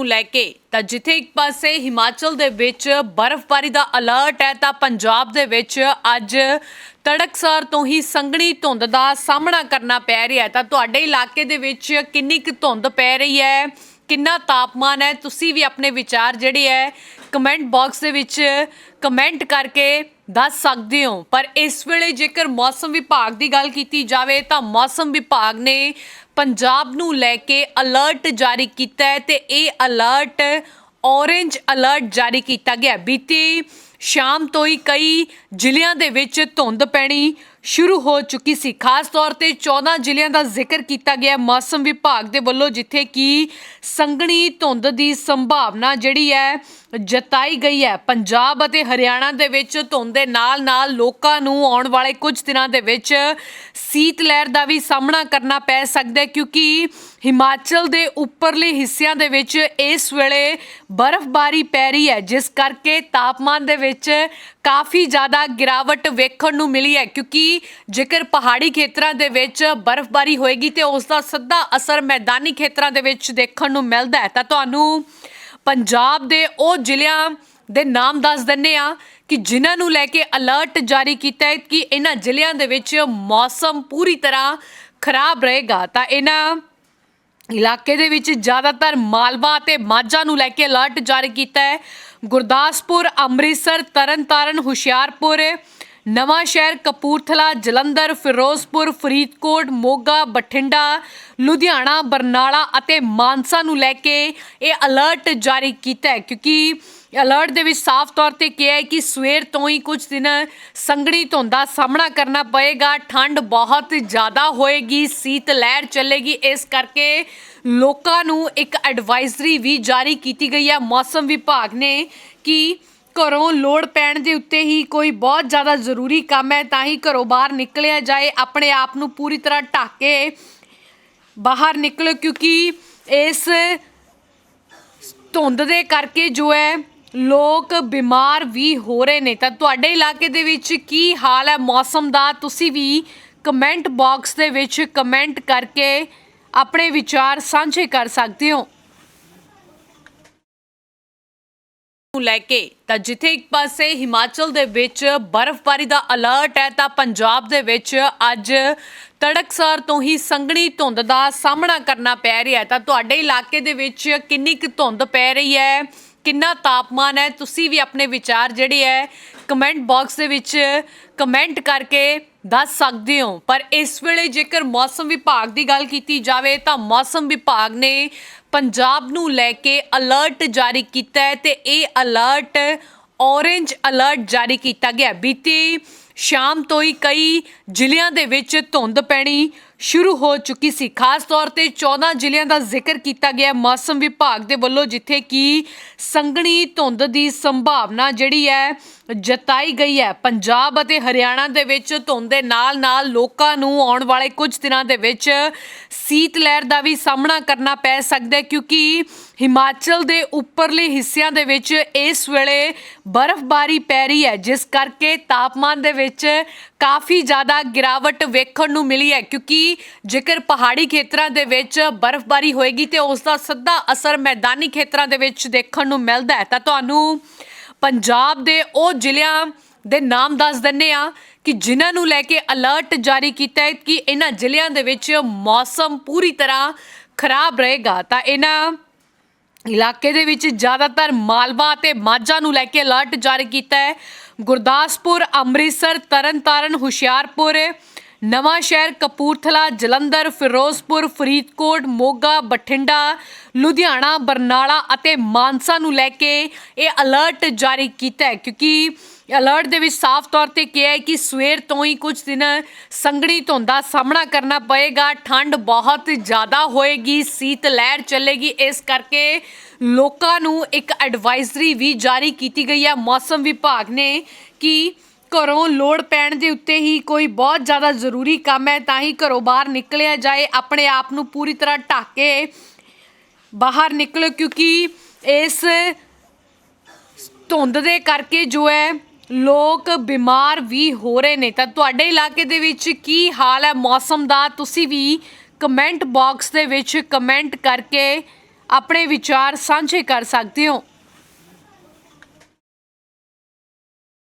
ਨੂੰ ਲੈ ਕੇ। ਤਾਂ ਜਿੱਥੇ ਇੱਕ ਪਾਸੇ ਹਿਮਾਚਲ ਦੇ ਵਿੱਚ ਬਰਫ਼ਬਾਰੀ ਦਾ ਅਲਰਟ ਹੈ, ਤਾਂ ਪੰਜਾਬ ਦੇ ਵਿੱਚ ਅੱਜ ਤੜਕਸਾਰ ਤੋਂ ਹੀ ਸੰਘਣੀ ਧੁੰਦ ਦਾ ਸਾਹਮਣਾ ਕਰਨਾ ਪੈ ਰਿਹਾ ਹੈ। ਤਾਂ ਤੁਹਾਡੇ ਇਲਾਕੇ ਦੇ ਵਿੱਚ ਕਿੰਨੀ ਕੁ ਧੁੰਦ ਪੈ ਰਹੀ ਹੈ? ਕਿੰਨਾ ਤਾਪਮਾਨ ਹੈ? ਤੁਸੀਂ ਵੀ ਆਪਣੇ ਵਿਚਾਰ ਜਿਹੜੇ ਹੈ ਕਮੈਂਟ ਬਾਕਸ ਦੇ ਵਿੱਚ ਕਮੈਂਟ ਕਰਕੇ ਦੱਸ ਸਕਦੇ ਹੋ। ਪਰ ਇਸ ਵੇਲੇ ਜੇਕਰ ਮੌਸਮ ਵਿਭਾਗ ਦੀ ਗੱਲ ਕੀਤੀ ਜਾਵੇ, ਤਾਂ ਮੌਸਮ ਵਿਭਾਗ ਨੇ ਪੰਜਾਬ ਨੂੰ ਲੈ ਕੇ ਅਲਰਟ ਜਾਰੀ ਕੀਤਾ ਹੈ ਤੇ ਇਹ ਅਲਰਟ ਔਰੇਂਜ ਅਲਰਟ ਜਾਰੀ ਕੀਤਾ ਗਿਆ ਬੀਤੀ ਸ਼ਾਮ ਤੋਂ ਹੀ ਕਈ ਜ਼ਿਲ੍ਹਿਆਂ ਦੇ ਵਿੱਚ ਧੁੰਦ ਪੈਣੀ ਸ਼ੁਰੂ ਹੋ ਚੁੱਕੀ ਸੀ। ਖਾਸ ਤੌਰ ਤੇ 14 ਜ਼ਿਲ੍ਹਿਆਂ ਦਾ ਜ਼ਿਕਰ ਕੀਤਾ ਗਿਆ ਮੌਸਮ ਵਿਭਾਗ ਦੇ ਵੱਲੋਂ ਜਿੱਥੇ ਕਿ ਸੰਘਣੀ ਧੁੰਦ ਦੀ ਸੰਭਾਵਨਾ ਜਿਹੜੀ ਹੈ, ਜਤਾਈ ਗਈ ਹੈ। ਪੰਜਾਬ ਅਤੇ ਹਰਿਆਣਾ ਦੇ ਵਿੱਚ ਧੁੰਦ ਦੇ ਨਾਲ-ਨਾਲ ਲੋਕਾਂ ਨੂੰ ਆਉਣ ਵਾਲੇ ਕੁਝ ਦਿਨਾਂ ਦੇ ਵਿੱਚ ਸੀਤ ਲਹਿਰ ਦਾ ਵੀ ਸਾਹਮਣਾ ਕਰਨਾ ਪੈ ਸਕਦਾ ਹੈ। ਕਿਉਂਕਿ ਹਿਮਾਚਲ ਦੇ ਉੱਪਰਲੇ ਹਿੱਸਿਆਂ ਦੇ ਵਿੱਚ ਇਸ ਵੇਲੇ ਬਰਫ਼ਬਾਰੀ ਪੈ ਰਹੀ ਹੈ, ਜਿਸ ਕਰਕੇ ਤਾਪਮਾਨ ਦੇ ਵਿੱਚ ਕਾਫੀ ਜ਼ਿਆਦਾ ਗਿਰਾਵਟ ਵੇਖਣ ਨੂੰ ਮਿਲੀ ਹੈ, ਕਿਉਂਕਿ ਜੇਕਰ ਪਹਾੜੀ ਖੇਤਰਾਂ ਦੇ ਵਿੱਚ ਬਰਫ਼ਬਾਰੀ ਹੋਏਗੀ ਤੇ ਉਸ ਦਾ ਸਿੱਧਾ ਅਸਰ ਮੈਦਾਨੀ ਖੇਤਰਾਂ ਦੇ ਵਿੱਚ ਦੇਖਣ ਨੂੰ ਮਿਲਦਾ ਹੈ। ਤਾਂ ਤੁਹਾਨੂੰ ਪੰਜਾਬ ਦੇ ਉਹ ਜ਼ਿਲ੍ਹਿਆਂ ਦੇ ਨਾਮ ਦੱਸ ਦਿੰਨੇ ਆ ਕਿ ਜਿਨ੍ਹਾਂ ਨੂੰ ਲੈ ਕੇ ਅਲਰਟ ਜਾਰੀ ਕੀਤਾ ਹੈ ਕਿ ਇਹਨਾਂ ਜ਼ਿਲ੍ਹਿਆਂ ਦੇ ਵਿੱਚ ਮੌਸਮ ਪੂਰੀ ਤਰ੍ਹਾਂ ਖਰਾਬ ਰਹੇਗਾ। ਤਾਂ ਇਹਨਾਂ ਇਲਾਕੇ ਦੇ ਵਿੱਚ ਜ਼ਿਆਦਾਤਰ ਮਾਲਵਾ ਅਤੇ ਮਾਝਾ ਨੂੰ ਲੈ ਕੇ ਅਲਰਟ ਜਾਰੀ ਕੀਤਾ ਹੈ। ਗੁਰਦਾਸਪੁਰ, ਅੰਮ੍ਰਿਤਸਰ, ਤਰਨਤਾਰਨ, ਹੁਸ਼ਿਆਰਪੁਰ ਨਵਾਂ ਸ਼ਹਿਰ ਕਪੂਰਥਲਾ, ਜਲੰਧਰ, ਫਿਰੋਜ਼ਪੁਰ, ਫਰੀਦਕੋਟ, ਮੋਗਾ, ਬਠਿੰਡਾ, ਲੁਧਿਆਣਾ, ਬਰਨਾਲਾ ਅਤੇ ਮਾਨਸਾ ਨੂੰ ਲੈ ਕੇ ਇਹ ਅਲਰਟ ਜਾਰੀ ਕੀਤਾ ਹੈ। ਕਿਉਂਕਿ ਅਲਰਟ ਦੇ ਵਿੱਚ ਸਾਫ਼ ਤੌਰ ਤੇ ਕਿਹਾ ਹੈ ਕਿ ਸਵੇਰ ਤੋਂ ਹੀ ਕੁਝ ਦਿਨ ਸੰਘਣੀ ਧੁੰਦ ਦਾ ਸਾਹਮਣਾ ਕਰਨਾ ਪਏਗਾ। ਠੰਡ ਬਹੁਤ ਜ਼ਿਆਦਾ ਹੋਏਗੀ, ਸੀਤ ਲਹਿਰ ਚੱਲੇਗੀ। ਇਸ ਕਰਕੇ ਲੋਕਾਂ ਨੂੰ ਇੱਕ ਐਡਵਾਈਜ਼ਰੀ ਵੀ ਜਾਰੀ ਕੀਤੀ ਗਈ ਹੈ। ਮੌਸਮ ਵਿਭਾਗ ਨੇ ਕਿ ਘਰੋਂ ਲੋੜ ਪੈਣ ਦੇ ਉੱਤੇ ਹੀ ਕੋਈ ਬਹੁਤ ਜ਼ਿਆਦਾ ਜ਼ਰੂਰੀ ਕੰਮ ਹੈ, ਤਾਂ ਹੀ ਘਰੋਂ ਬਾਹਰ ਨਿਕਲਿਆ ਜਾਏ, ਆਪਣੇ ਆਪ ਨੂੰ ਪੂਰੀ ਤਰ੍ਹਾਂ ਢੱਕ ਕੇ ਬਾਹਰ ਨਿਕਲੋ, ਕਿਉਂਕਿ ਇਸ ਧੁੰਦ ਦੇ ਕਰਕੇ ਜੋ ਹੈ, ਲੋਕ ਬਿਮਾਰ ਵੀ ਹੋ ਰਹੇ ਨੇ। ਤਾਂ ਤੁਹਾਡੇ ਇਲਾਕੇ ਦੇ ਵਿੱਚ ਕੀ ਹਾਲ ਹੈ ਮੌਸਮ ਦਾ? ਤੁਸੀਂ ਵੀ ਕਮੈਂਟ ਬਾਕਸ ਦੇ ਵਿੱਚ ਕਮੈਂਟ ਕਰਕੇ ਆਪਣੇ ਵਿਚਾਰ ਸਾਂਝੇ ਕਰ ਸਕਦੇ ਹੋ। ਨੂੰ ਲੈ ਕੇ। ਤਾਂ ਜਿੱਥੇ ਇੱਕ ਪਾਸੇ ਹਿਮਾਚਲ ਦੇ ਵਿੱਚ ਬਰਫ਼ਬਾਰੀ ਦਾ ਅਲਰਟ ਹੈ, ਤਾਂ ਪੰਜਾਬ ਦੇ ਵਿੱਚ ਅੱਜ ਤੜਕਸਾਰ ਤੋਂ ਹੀ ਸੰਘਣੀ ਧੁੰਦ ਦਾ ਸਾਹਮਣਾ ਕਰਨਾ ਪੈ ਰਿਹਾ ਹੈ। ਤਾਂ ਤੁਹਾਡੇ ਇਲਾਕੇ ਦੇ ਵਿੱਚ ਕਿੰਨੀ ਕੁ ਧੁੰਦ ਪੈ ਰਹੀ ਹੈ? ਕਿੰਨਾ ਤਾਪਮਾਨ ਹੈ? ਤੁਸੀਂ ਵੀ ਆਪਣੇ ਵਿਚਾਰ ਜਿਹੜੇ ਹੈ ਕਮੈਂਟ ਬਾਕਸ ਦੇ ਵਿੱਚ ਕਮੈਂਟ ਕਰਕੇ ਦੱਸ ਸਕਦੇ ਹੋ। ਪਰ ਇਸ ਵੇਲੇ ਜੇਕਰ ਮੌਸਮ ਵਿਭਾਗ ਦੀ ਗੱਲ ਕੀਤੀ ਜਾਵੇ, ਤਾਂ ਮੌਸਮ ਵਿਭਾਗ ਨੇ ਪੰਜਾਬ ਨੂੰ ਲੈ ਕੇ ਅਲਰਟ ਜਾਰੀ ਕੀਤਾ ਹੈ ਤੇ ਇਹ ਅਲਰਟ ਔਰੇਂਜ ਅਲਰਟ ਜਾਰੀ ਕੀਤਾ ਗਿਆ ਹੈ। ਬੀਤੀ ਸ਼ਾਮ ਤੋਂ ਹੀ ਕਈ ਜ਼ਿਲ੍ਹਿਆਂ ਦੇ ਵਿੱਚ ਧੁੰਦ ਪੈਣੀ ਸ਼ੁਰੂ ਹੋ ਚੁੱਕੀ ਸੀ। ਖਾਸ ਤੌਰ ਤੇ 14 ਜ਼ਿਲ੍ਹਿਆਂ ਦਾ ਜ਼ਿਕਰ ਕੀਤਾ ਗਿਆ ਮੌਸਮ ਵਿਭਾਗ ਦੇ ਵੱਲੋਂ, ਜਿੱਥੇ ਕਿ ਸੰਘਣੀ ਧੁੰਦ ਦੀ ਸੰਭਾਵਨਾ ਜਿਹੜੀ ਹੈ, ਜਤਾਈ ਗਈ ਹੈ। ਪੰਜਾਬ ਅਤੇ ਹਰਿਆਣਾ ਦੇ ਵਿੱਚ ਧੁੰਦ ਦੇ ਨਾਲ-ਨਾਲ ਲੋਕਾਂ ਨੂੰ ਆਉਣ ਵਾਲੇ ਕੁਝ ਦਿਨਾਂ ਦੇ ਵਿੱਚ ਸੀਤ ਲਹਿਰ ਦਾ ਵੀ ਸਾਹਮਣਾ ਕਰਨਾ ਪੈ ਸਕਦਾ ਹੈ, ਕਿਉਂਕਿ ਹਿਮਾਚਲ ਦੇ ਉੱਪਰਲੇ ਹਿੱਸਿਆਂ ਦੇ ਵਿੱਚ ਇਸ ਵੇਲੇ ਬਰਫ਼ਬਾਰੀ ਪੈ ਰਹੀ ਹੈ, ਜਿਸ ਕਰਕੇ ਤਾਪਮਾਨ ਦੇ ਵਿੱਚ ਕਾਫੀ ਜ਼ਿਆਦਾ ਗਿਰਾਵਟ ਵੇਖਣ ਨੂੰ ਮਿਲੀ ਹੈ, ਕਿਉਂਕਿ ਜੇਕਰ ਪਹਾੜੀ ਖੇਤਰਾਂ ਦੇ ਵਿੱਚ ਬਰਫ਼ਬਾਰੀ ਹੋਏਗੀ ਤੇ ਉਸ ਦਾ ਸਿੱਧਾ ਅਸਰ ਮੈਦਾਨੀ ਖੇਤਰਾਂ ਦੇ ਵਿੱਚ ਦੇਖਣ ਨੂੰ ਮਿਲਦਾ ਹੈ। ਤਾਂ ਤੁਹਾਨੂੰ ਪੰਜਾਬ ਦੇ ਉਹ ਜ਼ਿਲ੍ਹਿਆਂ ਦੇ ਨਾਮ ਦੱਸ ਦਿੰਨੇ ਆ ਕਿ ਜਿਨ੍ਹਾਂ ਨੂੰ ਲੈ ਕੇ ਅਲਰਟ ਜਾਰੀ ਕੀਤਾ ਹੈ ਕਿ ਇਹਨਾਂ ਜ਼ਿਲ੍ਹਿਆਂ ਦੇ ਵਿੱਚ ਮੌਸਮ ਪੂਰੀ ਤਰ੍ਹਾਂ ਖਰਾਬ ਰਹੇਗਾ। ਤਾਂ ਇਹਨਾਂ ਇਲਾਕੇ ਦੇ ਵਿੱਚ ਜ਼ਿਆਦਾਤਰ ਮਾਲਵਾ ਅਤੇ ਮਾਝਾ ਨੂੰ ਲੈ ਕੇ ਅਲਰਟ ਜਾਰੀ ਕੀਤਾ ਹੈ। ਗੁਰਦਾਸਪੁਰ, ਅੰਮ੍ਰਿਤਸਰ, ਤਰਨਤਾਰਨ, ਹੁਸ਼ਿਆਰਪੁਰ ਨਵਾਂ ਸ਼ਹਿਰ ਕਪੂਰਥਲਾ, ਜਲੰਧਰ, ਫਿਰੋਜ਼ਪੁਰ, ਫਰੀਦਕੋਟ, ਮੋਗਾ, ਬਠਿੰਡਾ, ਲੁਧਿਆਣਾ, ਬਰਨਾਲਾ ਅਤੇ ਮਾਨਸਾ ਨੂੰ ਲੈ ਕੇ ਇਹ ਅਲਰਟ ਜਾਰੀ ਕੀਤਾ ਹੈ। ਕਿਉਂਕਿ ਅਲਰਟ ਦੇ ਵਿੱਚ ਸਾਫ਼ ਤੌਰ ਤੇ ਕਿਹਾ ਹੈ ਕਿ ਸਵੇਰ ਤੋਂ ਹੀ ਕੁਝ ਦਿਨ ਸੰਘਣੀ ਧੁੰਦ ਦਾ ਸਾਹਮਣਾ ਕਰਨਾ ਪਏਗਾ। ਠੰਡ ਬਹੁਤ ਜ਼ਿਆਦਾ ਹੋਏਗੀ, ਸੀਤ ਲਹਿਰ ਚੱਲੇਗੀ। ਇਸ ਕਰਕੇ ਲੋਕਾਂ ਨੂੰ ਇੱਕ ਐਡਵਾਈਜ਼ਰੀ ਵੀ ਜਾਰੀ ਕੀਤੀ ਗਈ ਹੈ। ਮੌਸਮ ਵਿਭਾਗ ਨੇ ਕਿ ਘਰੋਂ ਲੋੜ ਪੈਣ ਦੇ ਉੱਤੇ ਹੀ ਕੋਈ ਬਹੁਤ ਜ਼ਿਆਦਾ ਜ਼ਰੂਰੀ ਕੰਮ ਹੈ, ਤਾਂ ਹੀ ਘਰੋਂ ਬਾਹਰ ਨਿਕਲਿਆ ਜਾਏ, ਆਪਣੇ ਆਪ ਨੂੰ ਪੂਰੀ ਤਰ੍ਹਾਂ ਢੱਕ ਕੇ ਬਾਹਰ ਨਿਕਲੋ, ਕਿਉਂਕਿ ਇਸ ਧੁੰਦ ਦੇ ਕਰਕੇ ਜੋ ਹੈ, ਲੋਕ ਬਿਮਾਰ ਵੀ ਹੋ ਰਹੇ ਨੇ। ਤਾਂ ਤੁਹਾਡੇ ਇਲਾਕੇ ਦੇ ਵਿੱਚ ਕੀ ਹਾਲ ਹੈ ਮੌਸਮ ਦਾ? ਤੁਸੀਂ ਵੀ ਕਮੈਂਟ ਬਾਕਸ ਦੇ ਵਿੱਚ ਕਮੈਂਟ ਕਰਕੇ ਆਪਣੇ ਵਿਚਾਰ ਸਾਂਝੇ ਕਰ ਸਕਦੇ ਹੋ।